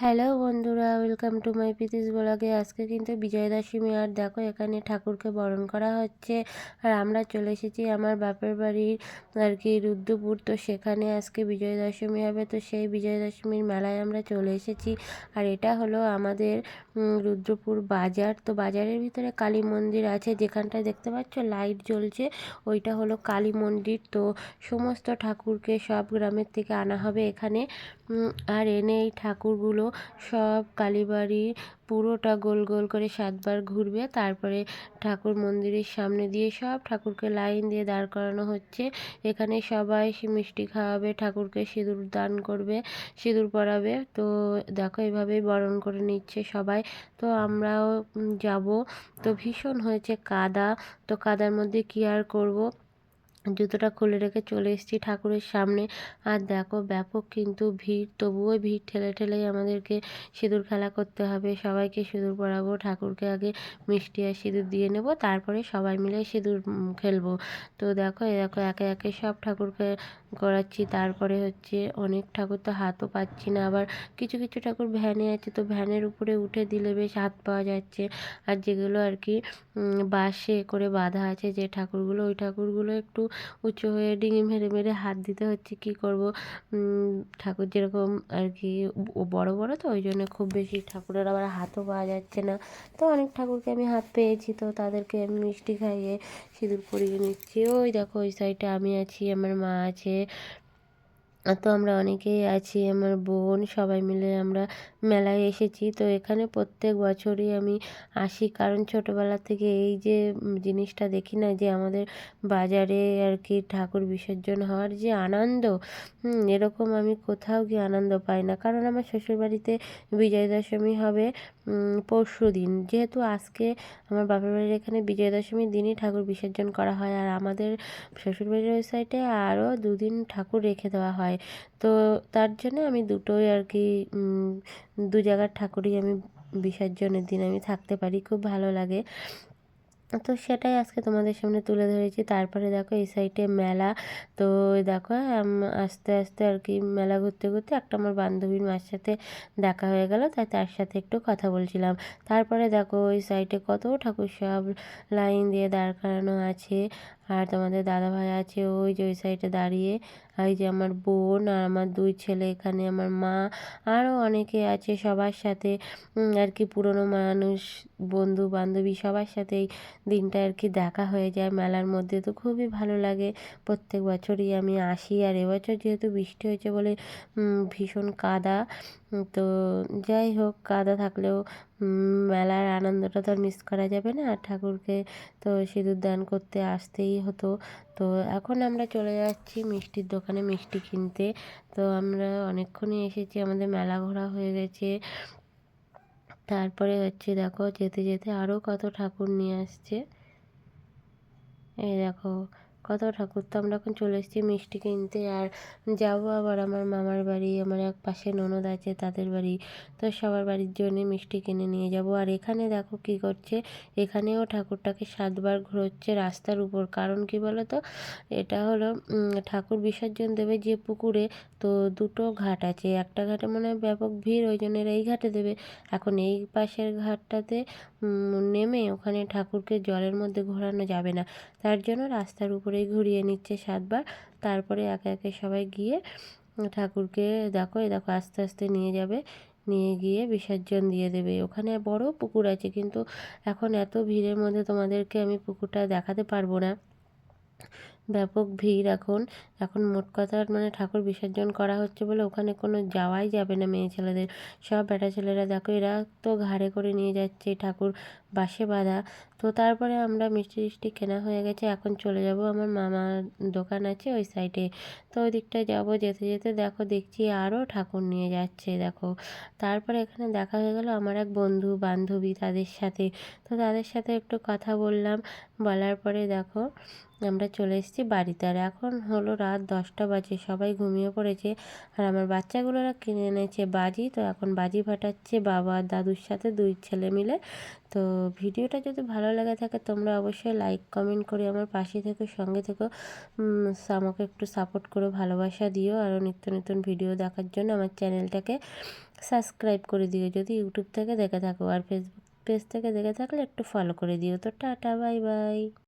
Hello বন্ধুরা, welcome to my Preeti's ব্লগে। আজকে কিন্তু বিজয় দশমী আর দেখো এখানে ঠাকুরকে বরণ করা হচ্ছে। আর আমরা চলে এসেছি আমার বাপের বাড়ির আর কি রুদ্রপুর। তো সেখানে আজকে বিজয় দশমী হবে, তো সেই বিজয় দশমীর মেলায় আমরা চলে এসেছি। আর এটা হলো আমাদের রুদ্রপুর বাজার। তো বাজারের ভিতরে কালী মন্দির আছে, যেখানটায় দেখতে পাচ্ছ লাইট জ্বলছে, ওইটা হলো কালী মন্দির। তো সমস্ত ঠাকুরকে সব গ্রামের থেকে আনা হবে এখানে। আর এনে এই ঠাকুরগুলো সব কালীবাড়ি পুরোটা গোল গোল করে সাতবার ঘুরবে। তারপরে ঠাকুর মন্দিরের সামনে দিয়ে সব ঠাকুরকে লাইন দিয়ে দাঁড় করানো হচ্ছে। এখানে সবাই মিষ্টি খাওয়াবে, ঠাকুরকে সিঁদুর দান করবে, সিঁদুর পরাবে। তো দেখো এভাবেই বরণ করে নিচ্ছে সবাই। তো আমরাও যাব। তো ভীষণ হয়েছে কাদা। তো কাদার মধ্যে কী আর করব? জুতোটা খুলে রেখে চলে এসেছি ঠাকুরের সামনে। আর দেখো, ব্যাপক কিন্তু ভিড়, তবুও ভিড় ঠেলে ঠেলেই আমাদেরকে সিঁদুর খেলা করতে হবে। সবাইকে সিঁদুর পরাবো, ঠাকুরকে আগে মিষ্টি আর সিঁদুর দিয়ে নেব, তারপরে সবাই মিলে সিঁদুর খেলব। তো দেখো, এ দেখো, একে একে সব ঠাকুরকে করাচ্ছি। তারপরে হচ্ছে অনেক ঠাকুর তো হাতও পাচ্ছি না, আবার কিছু কিছু ঠাকুর ভ্যানে আছে, তো ভ্যানের উপরে উঠে দিলে বেশ হাত পাওয়া যাচ্ছে। আর যেগুলো আর কি বাসে করে বাঁধা আছে যে ঠাকুরগুলো, ওই ঠাকুরগুলো একটু উঁচু হয়ে ডিঙি মেরে মেরে হাত দিতে হচ্ছে, কি করব? ঠাকুর যেরকম আর কি বড় বড় তো, ওই জন্য খুব বেশি ঠাকুরের আবার হাতও পাওয়া যাচ্ছে না। তো অনেক ঠাকুরকে আমি হাত পেয়েছি, তো তাদেরকে আমি মিষ্টি খাইয়ে সিঁদুর পরিয়ে নিচ্ছি। ওই দেখো, ওই সাইডে আমি আছি, আমার মা আছে তো আমরা অনেকেই আছি, আমার বোন, সবাই মিলে আমরা মেলায় এসেছি। তো এখানে প্রত্যেক বছরই আমি আসি, কারণ ছোটোবেলা থেকে এই যে জিনিসটা দেখি না যে, আমাদের বাজারে আর কি ঠাকুর বিসর্জন হওয়ার যে আনন্দ এরকম আমি কোথাও গিয়ে আনন্দ পাই না। কারণ আমার শ্বশুরবাড়িতে বিজয় দশমী হবে পরশু দিন। যেহেতু আজকে আমার বাপের বাড়ির এখানে বিজয় দশমীর দিনই ঠাকুর বিসর্জন করা হয়, আর আমাদের শ্বশুরবাড়ির ওই সাইডে আরও দুদিন ঠাকুর রেখে দেওয়া হয়। তো তার জন্য আমি দুটোই আর কি দু জায়গার ঠাকুরই আমি বিসর্জনের দিন আমি থাকতে পারি, খুব ভালো লাগে। তো সেটাই আজকে তোমাদের সামনে তুলে ধরেছি। তারপরে দেখো এই সাইডে মেলা। তো দেখো আস্তে আস্তে আর কি মেলা ঘুরতে ঘুরতে একটা আমার বান্ধবীর মার সাথে দেখা হয়ে গেল। তাই তার সাথে একটু কথা বলছিলাম। তারপরে দেখো ওই সাইডে কত ঠাকুর সব লাইন দিয়ে দাঁড় করানো আছে। আর তোমাদের দাদাভাই আছে ওই যে ওই সাইডে দাঁড়িয়ে, আর এই যে আমার বোন আর আমার দুই ছেলে, এখানে আমার মা আরও অনেকে আছে সবার সাথে। আর কি পুরনো মানুষ, বন্ধু বান্ধবী সবার সাথে এই দিনটা আর কি দেখা হয়ে যায় মেলার মধ্যে। তো খুবই ভালো লাগে। প্রত্যেক বছরই আমি আসি আর এবছর যেহেতু বৃষ্টি হয়েছে বলে ভীষণ কাদা। তো যাই হোক, কাদা থাকলেও মেলার আনন্দটা তো আর মিস করা যাবে না। আর ঠাকুরকে তো সিঁদুর দান করতে আসতেই হতো। তো এখন আমরা চলে যাচ্ছি মিষ্টির দোকানে মিষ্টি কিনতে। তো আমরা অনেকক্ষণই এসেছি, আমাদের মেলা ঘোরা হয়ে গেছে। তারপরে হচ্ছে দেখো, যেতে যেতে আরও কত ঠাকুর নিয়ে আসছে। এই দেখো কত ঠাকুর, তো আমরা এখন চলে এসেছি মিষ্টি কিনতে আর যাব আবার আমার মামার বাড়ি, আমার এক পাশে ননদ আছে, তাদের বাড়ি। তো সবার বাড়ির জন্যে মিষ্টি কিনে নিয়ে যাব। আর এখানে দেখো কি করছে, এখানেও ঠাকুরটাকে সাতবার ঘুরোচ্ছে রাস্তার উপর। কারণ কি বলো তো এটা হলো ঠাকুর বিসর্জন দেবে যে পুকুরে, তো দুটো ঘাট আছে। একটা ঘাটে মনে হয় ব্যাপক ভিড়, ওই জন্য এই ঘাটে দেবে। এখন এই পাশের ঘাটটাতে নেমে ওখানে ঠাকুরকে জলের মধ্যে ঘোরানো যাবে না। তার জন্য রাস্তার উপরেই ঘুরিয়ে নিচ্ছে সাতবার। তারপরে একে একে সবাই গিয়ে ঠাকুরকে, দেখো, এই দেখো, আস্তে আস্তে নিয়ে যাবে। নিয়ে গিয়ে বিসর্জন দিয়ে দেবে। ওখানে বড় পুকুর আছে, কিন্তু এখন এত ভিড়ের মধ্যে তোমাদেরকে আমি পুকুরটা দেখাতে পারব না। ব্যাপক ভিড় এখন। এখন মোট কথা মানে ঠাকুর বিসর্জন করা হচ্ছে বলে ওখানে কোনো যাওয়াই যাবে না মেয়ে ছেলেদের। সব বেটা ছেলেরা, দেখো, এরা তো ঘাড়ে করে নিয়ে যাচ্ছে ঠাকুর বাসে বাঁধা। তো তারপরে আমরা মিষ্টি টিষ্টি কেনা হয়ে গেছে, এখন চলে যাব, আমার মামার দোকান আছে ওই সাইডে তো ওই দিকটায় যাব, যেতে যেতে দেখো, দেখছি আরও ঠাকুর নিয়ে যাচ্ছে, দেখো। তারপরে এখানে দেখা হয়ে গেল আমার এক বন্ধু, বান্ধবী তাদের সাথে। তো তাদের সাথে একটু কথা বললাম, বলার পরে দেখো, আমরা চলে এসেছি বাড়িতে। আর এখন হলো রাত দশটা বাজে, সবাই ঘুমিয়ে পড়েছে। আর আমার বাচ্চাগুলোরা কিনে এনেছে বাজি, তো এখন বাজি ফাটাচ্ছে বাবা দাদুর সাথে দুই ছেলে মিলে। তো ভিডিওটা যদি ভালো লেগে থাকে, তোমরা অবশ্যই লাইক কমেন্ট করে আমার পাশে থেকো, সঙ্গে থেকো। আমাকে একটু সাপোর্ট করে, ভালোবাসা দিও, আরও নিত্য নতুন ভিডিও দেখার জন্য আমার চ্যানেলটাকে সাবস্ক্রাইব করে দিও। যদি ইউটিউব থেকে দেখে থাকো, আর ফেসবুক পেজ থেকে দেখে থাকলে একটু ফলো করে দিও। তো টাটা বাই বাই